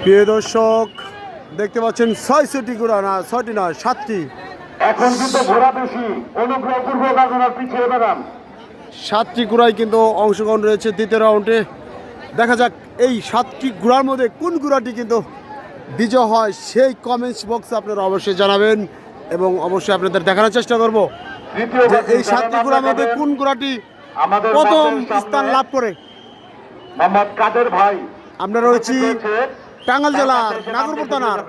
প্রিয় দর্শক দেখতে পাচ্ছেন ছয় ছয়শটি ঘোড়া না ছয়টি না সাতটি। এখন কিন্তু ঘোড়া বেশি অনুগ্রহপূর্বক আপনারা পিছিয়ে সাতটি ঘোড়ায় কিন্তু অংশগ্রহণ রয়েছে দ্বিতীয় রাউন্ডে। দেখা যাক এই সাতটি ঘোড়ার মধ্যে কোন ঘোড়াটি কিন্তু বিজয় হয় সেই কমেন্টস বক্সে আপনারা অবশ্যই জানাবেন এবং অবশ্যই আপনাদের দেখানোর চেষ্টা করব যে এই সাতটি ঘোড়ার মধ্যে কোন ঘোড়াটি প্রথম স্থান লাভ করে? মোহাম্মদ কাদের ভাই। আমরা রয়েছি টাঙ্গাইল জেলার নাগরপুর থানার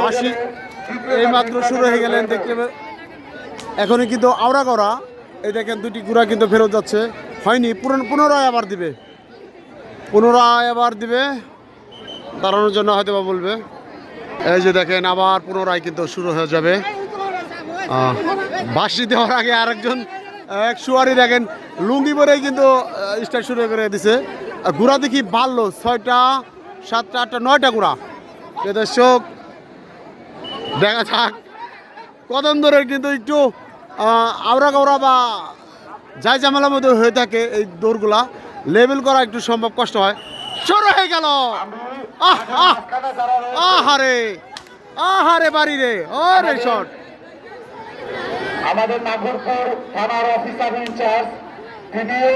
বাসি এই মাত্র শুরু হয়ে গেলেন, দেখতে এখনই কিন্তু আওড়া করা। এই দেখেন, দুটি গুড়া কিন্তু ফেরত যাচ্ছে। হয়নি পুনরায় আবার দিবে। পুনরায় আবার দিবে। দাঁড়ানোর জন্য হয়তো বা বলবে। এই যে দেখেন, আবার পুনরায় কিন্তু শুরু হয়ে যাবে। বাঁশি দেওয়ার আগে আরেকজন, এক সুয়ারি দেখেন, লুঙ্গি পরেই কিন্তু স্টার্ট শুরু করে দিছে। গুড়া দেখি বাড়লো, ছয়টা সাতটা আটটা, নয়টা গুড়া দর্শক, দেখা যাক। কদম ধরে কিন্তু একটু আওড়া গাওড়া বা যাই জামেলার মধ্যে হয়ে থাকে এই দৌড়গুলা। লেভেল করা একটু সম্ভব কষ্ট হয়। শুরু হয়ে গেল। আহ আহ, আহারে আহারে বাড়ি রে। ওরে শট। আমাদের নাগরপুর থানার অফিসার ইনচার্জ তিনিও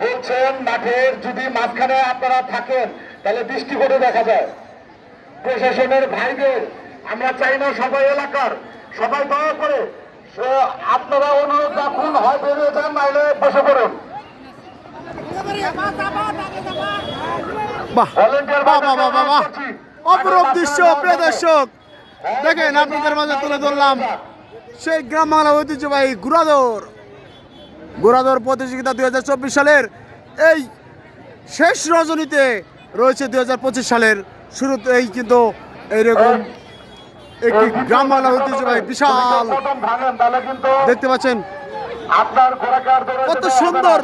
বলছেন, মাঠের যদি মাঝখানে আপনারা থাকেন তাহলে দৃষ্টিকোণে দেখা যায়। প্রশাসনের ভাইদের আমরা চাই না সবাই এলাকার সবাই দয়া করে আপনারা অনুরোধ রাখুন হয় বেরিয়ে যান নাহলে বসে পড়ুন। অপরূপ দৃশ্য প্রিয় দর্শক। দেখেন আপনাদের মাঝে তুলে ধরলাম সেই গ্রাম বাংলা ঐতিহ্যবাহী গুড়াদর গুড়াদর প্রতিযোগিতা দুই হাজার চব্বিশ সালের এই শেষ রজনীতে রয়েছে দুই হাজার পঁচিশ সালের শুরুতেই কিন্তু এইরকম একটি গ্রাম বাংলা ঐতিহ্যবাহী বিশাল দেখতে পাচ্ছেন কত। সুন্দর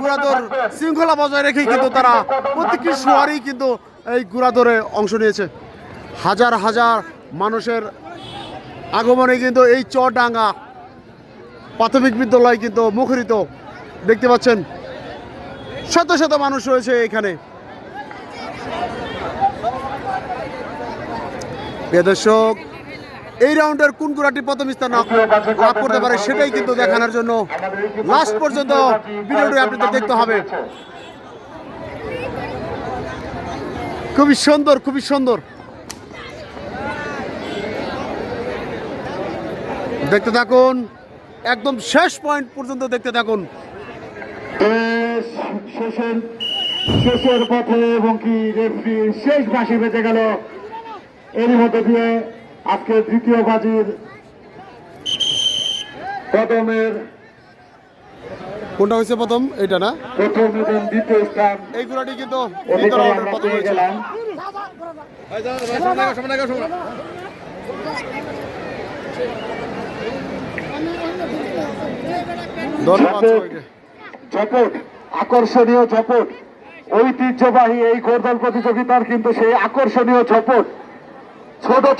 গুড়াদর। শৃঙ্খলা বজায় রেখেই কিন্তু তারা প্রত্যেকটি সোয়ারই কিন্তু এই গুড়াদরে অংশ নিয়েছে হাজার হাজার মানুষের আগমনে কিন্তু এই চরডাঙ্গা প্রাথমিক বিদ্যালয় কিন্তু মুখরিত দেখতে পাচ্ছেন শত শত মানুষ রয়েছে এখানে প্রিয় দর্শক, এই রাউন্ডের কোন গুড়াটি প্রথম স্থান লাভ করতে পারে সেটাই কিন্তু দেখানোর জন্য লাস্ট পর্যন্ত ভিডিওটি আপনাদের দেখতে হবে। খুবই সুন্দর খুবই সুন্দর। দেখতে থাকুন, একদম শেষ পয়েন্ট পর্যন্ত দেখতে থাকুন। শেষের পথে এবং কি শেষ বাঁশি বেঁচে গেল। এরই মধ্যে দিয়ে আজকে দ্বিতীয় বাজির কদমের কোনটা হয়েছে প্রথম? এটা না? প্রথম এবং দ্বিতীয় স্থান। এই গুড়াটি কিন্তু দ্বিতীয় রাউন্ডের প্রথম হয়েছে। ধন্যবাদ আকর্ষণীয় ঝপট ঐতিহ্যবাহী এই ঘোরদল প্রতিযোগিতার কিন্তু সেই আকর্ষণীয় ঝপট چھوڑو